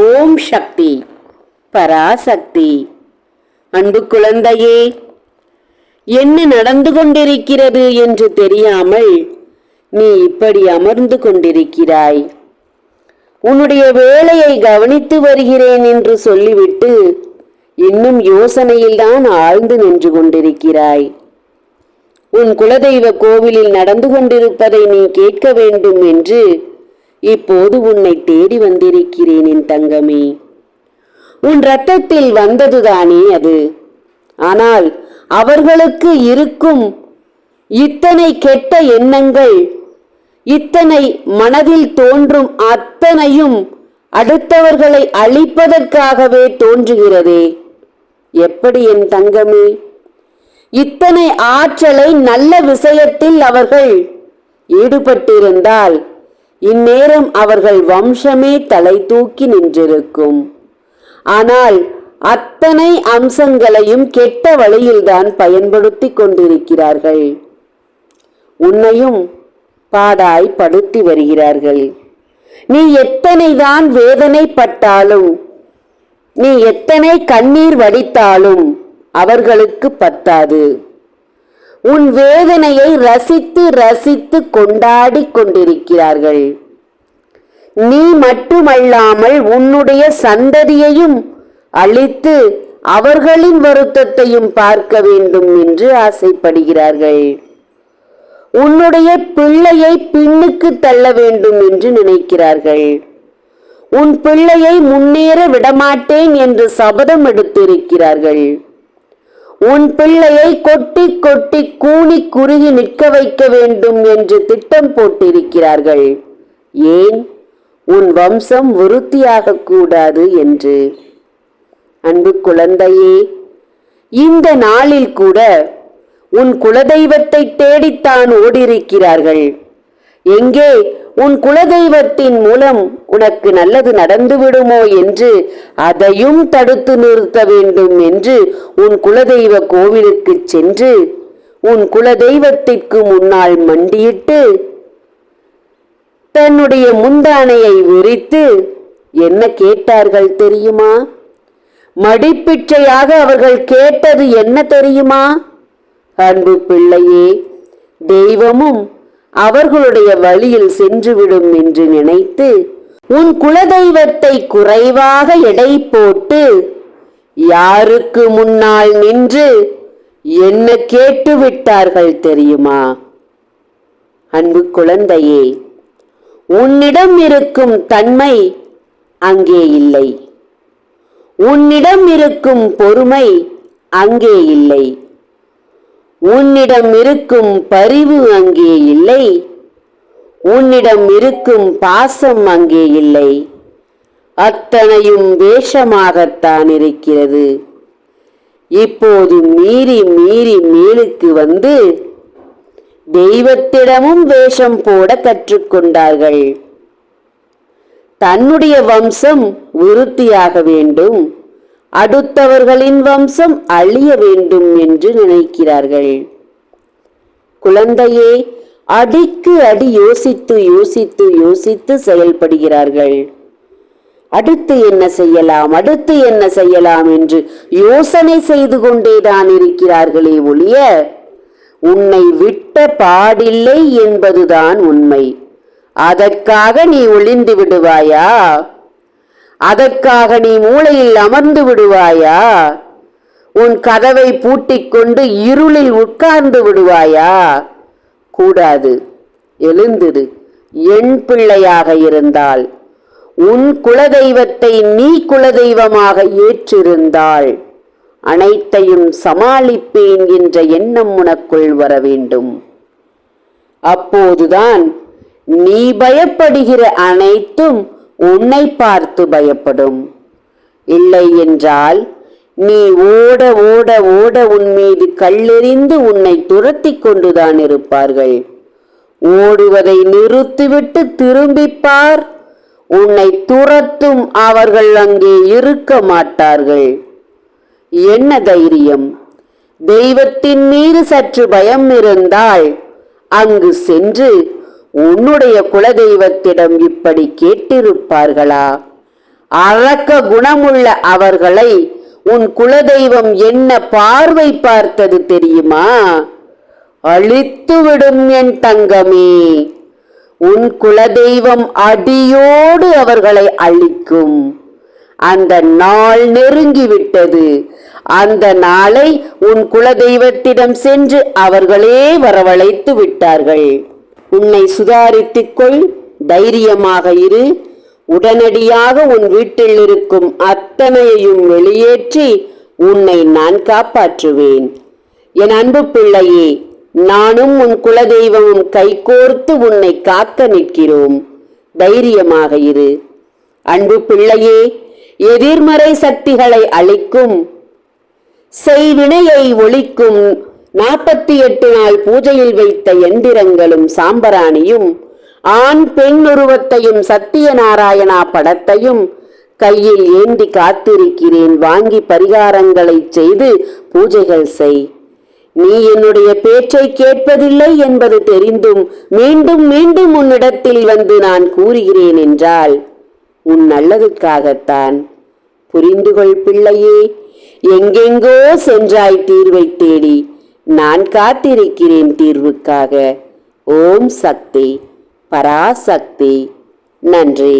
ஓம் சக்தி பராசக்தி. அன்பு குழந்தையே என்ன நடந்து கொண்டிருக்கிறது என்று தெரியாமல் நீ இப்படி அமர்ந்து கொண்டிருக்கிறாய். உன்னுடைய வேலையை கவனித்து வருகிறேன் என்று சொல்லிவிட்டு இன்னும் யோசனையில்தான் ஆழ்ந்து நின்று கொண்டிருக்கிறாய். உன் குலதெய்வ கோவிலில் நடந்து கொண்டிருப்பதை நீ கேட்க வேண்டும் என்று இப்போது உன்னை தேடி வந்திருக்கிறேன் என் தங்கமே. உன் ரத்தத்தில் வந்ததுதானே அது. ஆனால் அவர்களுக்கு இருக்கும் இத்தனை கெட்ட எண்ணங்கள் இத்தனை மனதில் தோன்றும் அத்தனையும் அடுத்தவர்களை அழிப்பதற்காகவே தோன்றுகிறதே. எப்படி என் தங்கமே? இத்தனை ஆற்றலை நல்ல விஷயத்தில் அவர்கள் ஈடுபட்டிருந்தால் இந்நேரம் அவர்கள் வம்சமே தலை தூக்கி நின்றிருக்கும். ஆனால் அத்தனை அம்சங்களையும் கெட்ட வழியில்தான் பயன்படுத்தி கொண்டிருக்கிறார்கள். உன்னையும் பாடாய் படுத்தி வருகிறார்கள். நீ எத்தனைதான் வேதனைப்பட்டாலும் நீ எத்தனை கண்ணீர் வடித்தாலும் அவர்களுக்கு பத்தாது. உன் வேதனையை ரசித்து ரசித்து கொண்டாடி கொண்டிருக்கிறார்கள். நீ மட்டுமல்லாமல் உன்னுடைய சந்ததியையும் அழித்து அவர்களின் வருத்தத்தையும் பார்க்க வேண்டும் என்று ஆசைப்படுகிறார்கள். உன்னுடைய பிள்ளையை பின்னுக்கு தள்ள வேண்டும் என்று நினைக்கிறார்கள். உன் பிள்ளையை முன்னேற விடமாட்டேன் என்று சபதம் எடுத்திருக்கிறார்கள். உன் பிள்ளையை கொட்டி கொட்டி கூனி குறுகி நிற்க வைக்க வேண்டும் என்று திட்டம் போட்டிருக்கிறார்கள். ஏன்? உன் வம்சம் விருத்தியாக கூடாது என்று. அன்பு குழந்தையே இந்த நாளில் கூட உன் குலதெய்வத்தை தேடித்தான் ஓடியிருக்கிறார்கள். எங்கே உன் குலதெய்வத்தின் மூலம் உனக்கு நல்லது நடந்துவிடுமோ என்று அதையும் தடுத்து நிறுத்த வேண்டும் என்று உன் குலதெய்வ கோவிலுக்கு சென்று உன் குலதெய்வத்திற்கு முன்னால் மண்டியிட்டு தன்னுடைய முந்தானையை விரித்து என்ன கேட்டார்கள் தெரியுமா? மடிப்பிச்சையாக அவர்கள் கேட்டது என்ன தெரியுமா? அன்பு பிள்ளையே தெய்வமும் அவர்களுடைய வழியில் சென்றுவிடும் என்று நினைத்து உன் குலதெய்வத்தை குறைவாக எடை போட்டு யாருக்கு முன்னால் நின்று என்ன கேட்டு விட்டார்கள் தெரியுமா? அன்பு குழந்தையே உன்னிடம் இருக்கும் தன்மை அங்கே இல்லை. உன்னிடம் இருக்கும் பொறுமை அங்கே இல்லை. உன்னிடம் இருக்கும் பரிவு அங்கே இல்லை. உன்னிடம் இருக்கும் பாசம் அங்கே இல்லை. அத்தனையும் வேஷமாகத்தான் இருக்கிறது. இப்போது மீறி மீறி மேலுக்கு வந்து தெய்வத்திடமும் வேஷம் போட கற்றுக்கொண்டார்கள். தன்னுடைய வம்சம் விருத்தியாக வேண்டும். அடுத்தவர்களின் வம்சம் அழிய வேண்டும் என்று நினைக்கிறார்கள். குழந்தையே அடிக்கு அடி யோசித்து யோசித்து யோசித்து செயல்படுகிறார்கள். அடுத்து என்ன செய்யலாம்? அடுத்து என்ன செய்யலாம் என்று யோசனை செய்து கொண்டேதான் இருக்கிறார்களே ஒழிய உன்னை விட்ட பாடில்லை என்பதுதான் உண்மை. அதற்காக நீ ஒளிந்து விடுவாயா? அதற்காக நீ மூளையில் அமர்ந்து விடுவாயா? உன் கதவை பூட்டிக் கொண்டு இருளில் உட்கார்ந்து விடுவாயா? கூடாது. எழுந்திரு. என் பிள்ளையாக இருந்தால். உன் குலதெய்வத்தை நீ குலதெய்வமாக ஏற்றிருந்தால். அனைத்தையும் சமாளிப்பேன் என்ற எண்ணம் உனக்குள் வர வேண்டும். அப்போதுதான் நீ பயப்படுகிற அனைத்தும் உன்னை பார்த்து பயப்படும். இல்லை என்றால் நீ ஓட ஓட ஓட உன் மீது கல்லெறிந்து உன்னை துரத்தி கொண்டுதான் இருப்பார்கள். ஓடுவதை நிறுத்திவிட்டு திரும்பிப்பார். உன்னை துரத்தும் அவர்கள் அங்கே இருக்க மாட்டார்கள். என்ன தைரியம்? தெய்வத்தின் மீது சற்று பயம் இருந்தால் அங்கு சென்று உன்னுடைய குலதெய்வத்திடம் இப்படி கேட்டிருப்பார்களா? அழக்க குணமுள்ள அவர்களை உன் குலதெய்வம் என்ன பார்வை பார்த்தது தெரியுமா? அழித்துவிடும் என் தங்கமே உன் குலதெய்வம் அடியோடு அவர்களை அழிக்கும். அந்த நாள் நெருங்கிவிட்டது. அந்த நாளை உன் குலதெய்வத்திடம் சென்று அவர்களே வரவழைத்து விட்டார்கள். உன்னை சுதாரித்துக் கொள் தைரியமாக இரு. உடனடியாக உன் வீட்டில் இருக்கும் அத்தனையையும் வெளியேற்றி உன்னை நான் காப்பாற்றுவேன். என் அன்பு பிள்ளையே நானும் உன் குலதெய்வமும் கைகோர்த்து உன்னை காக்க நிற்கிறோம். தைரியமாக இரு. அன்பு பிள்ளையே எதிர்மறை சக்திகளை அழிக்கும். செய்வினையை ஒழிக்கும் நாற்பத்தி எட்டு நாள் பூஜையில் வைத்த எந்திரங்களும் சாம்பராணியும் ஆண் பெண் உருவத்தையும் சத்திய நாராயணா படத்தையும் கையில் ஏந்தி காத்திருக்கிறேன். வாங்கி பரிகாரங்களை செய்து பூஜைகள் செய். நீ என்னுடைய பேச்சை கேட்பதில்லை என்பது தெரிந்தும் மீண்டும் மீண்டும் உன்னிடத்தில் வந்து நான் கூறுகிறேன் என்றால் உன் நல்லதுக்காகத்தான். புரிந்துகொள் பிள்ளையே. எங்கெங்கோ சென்றாய் தீர்வை தேடி. நான் காத்திருக்கிறேன் தீர்வுக்காக. ஓம் சக்தி பராசக்தி நன்றி.